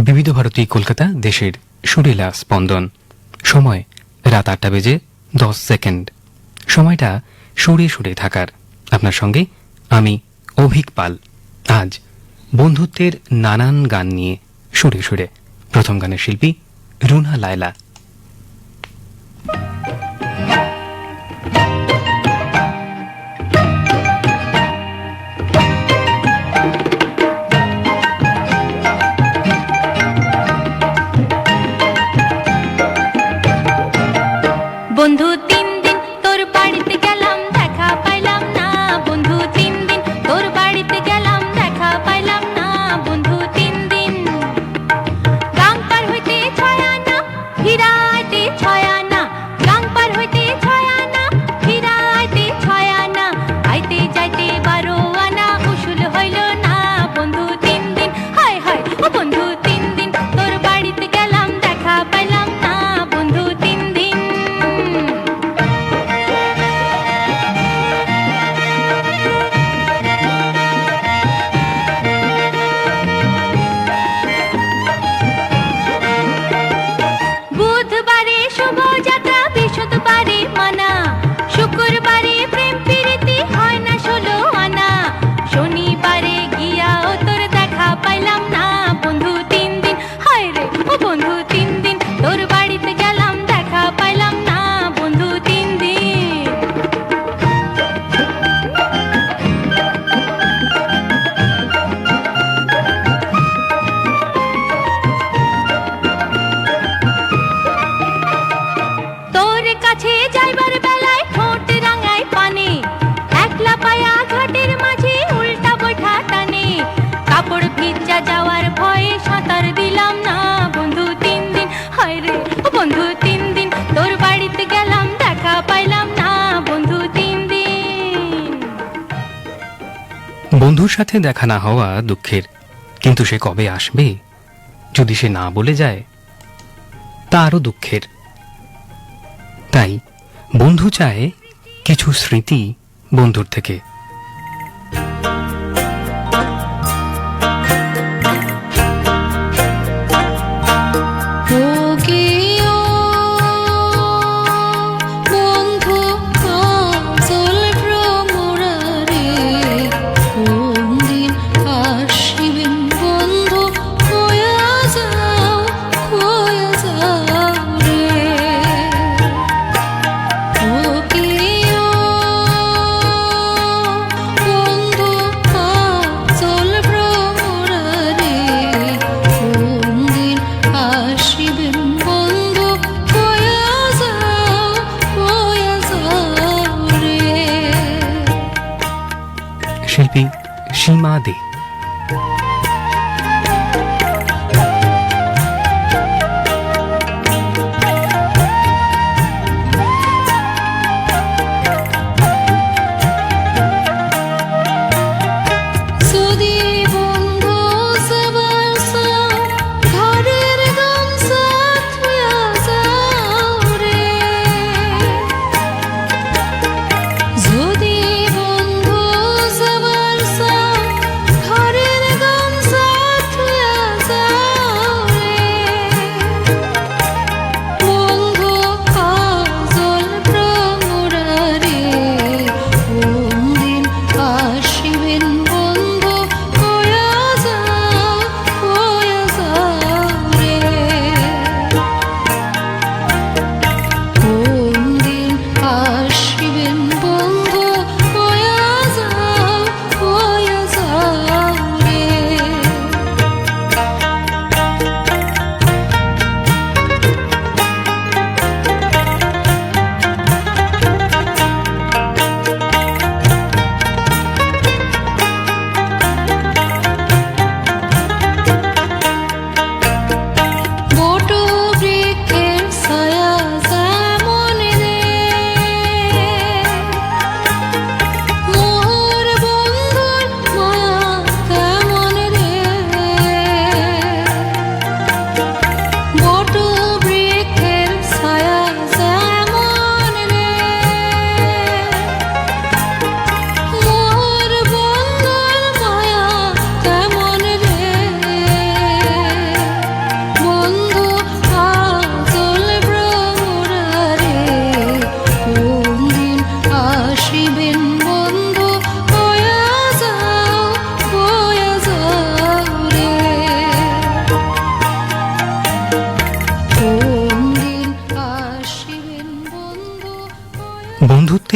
বিবিধ ভারতী কলকাতা দেশের সুরেলা স্পন্দন। সময় রাত আটটা বেজে দশ সেকেন্ড। সময়টা সুরে সুরে থাকার। আপনার সঙ্গে আমি অভিক পাল। আজ বন্ধুত্বের নানান গান নিয়ে সুরে সুরে। প্রথম গানের শিল্পী রুনা লায়লা। সাথে দেখা না হওয়া দুঃখের। কিন্তু সে কবে আসবে? যদি সে না বলে যায়, তা আরও দুঃখের। তাই বন্ধু চায় কিছু স্মৃতি বন্ধুর থেকে। ശില്പി ഷീമാ ദേ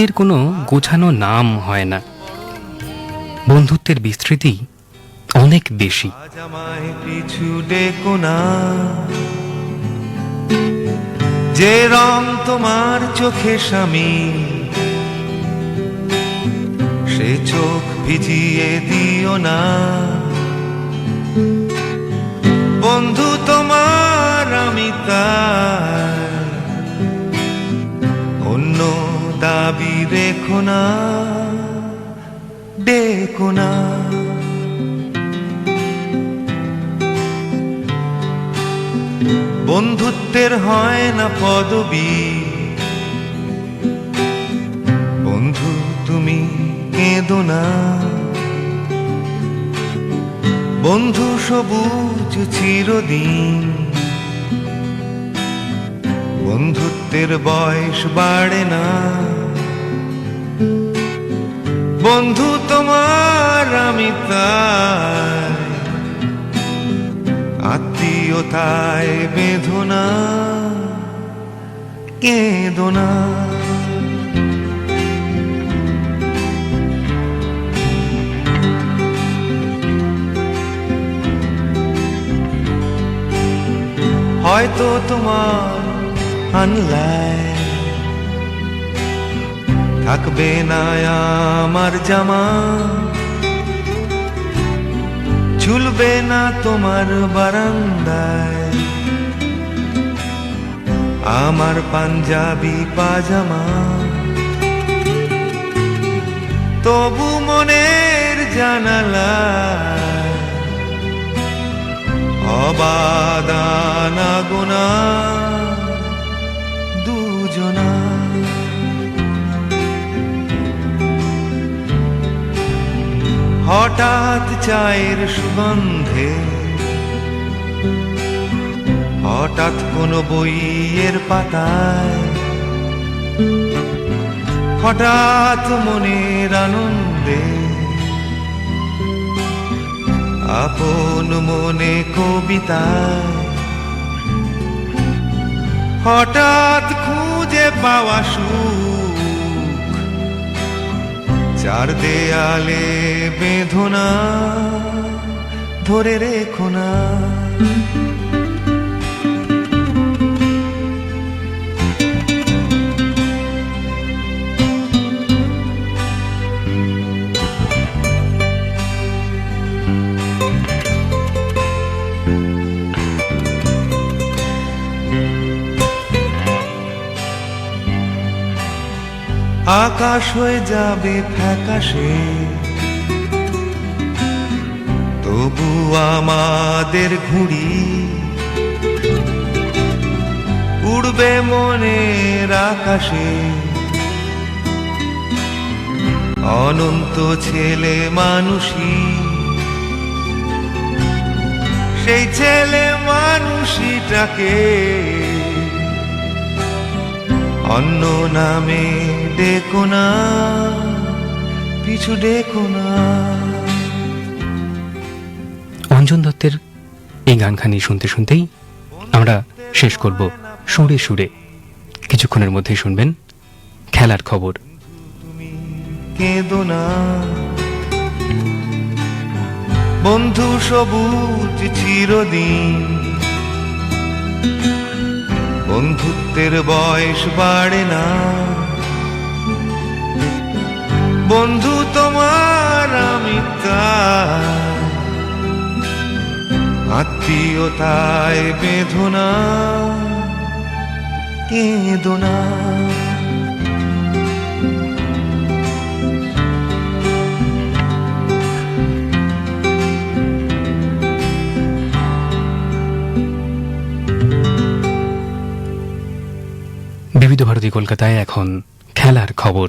বন্ধুত্বের কোনো গোছানো নাম হয় না। বন্ধুত্বের বিস্তৃতি অনেক বেশি। যে রং তোমার চোখে স্বামী, সে চোখ ভিজিয়ে দিও না। বন্ধু তোমার আমি তার রেখো না ডেকো না। বন্ধুত্বের হয় না পদবি। বন্ধু, তুমি কেঁদো না। বন্ধু, সবুজ চিরদিন। বন্ধুত্বের বয়স বাড়ে না। বন্ধু তোমার আমি তাই। আত্মীয়তায় বেদনা কেঁদোনা। হয়তো তোমার আনলায় থাকবে না আমার জামা। ঝুলবে না তোমার বারান্দায়। আমার পাঞ্জাবি, পাজামা। তবু মনের জানালা অবাদানা গোনা দুজনা। হঠাৎ চায়ের সুগন্ধে, হঠাৎ কোনো বইয়ের পাতায়, হঠাৎ মনের আনন্দে, আপন মনে কবিতায়, হঠাৎ খুঁজে পাওয়া সুখ চার দেয়ালে বেঁধনা ধরে রেখো না। আকাশ হয়ে যাবে ফ্যাকাশে। তবু আমাদের ঘুড়ি উড়বে মনের আকাশে। অনন্ত ছেলে মানুষই, সেই ছেলে মানুষটাকে অন্য নামে ডেকো না পিছু ডেকো না। অঞ্জন দত্তের এই গানখানি শুনতে শুনতেই আমরা শেষ করব সুরে সুরে। কিছুক্ষণের মধ্যেই শুনবেন খেলার খবর। কেঁদো না। বন্ধু সবুজ চিরদিন। বন্ধুত্বের বয়স বাড়ে না। বন্ধু তোমার আমি আত্মীয়তায় বেদনা কেঁদো না বিবিধ ভারতী কলকাতায় এখন খেলার খবর।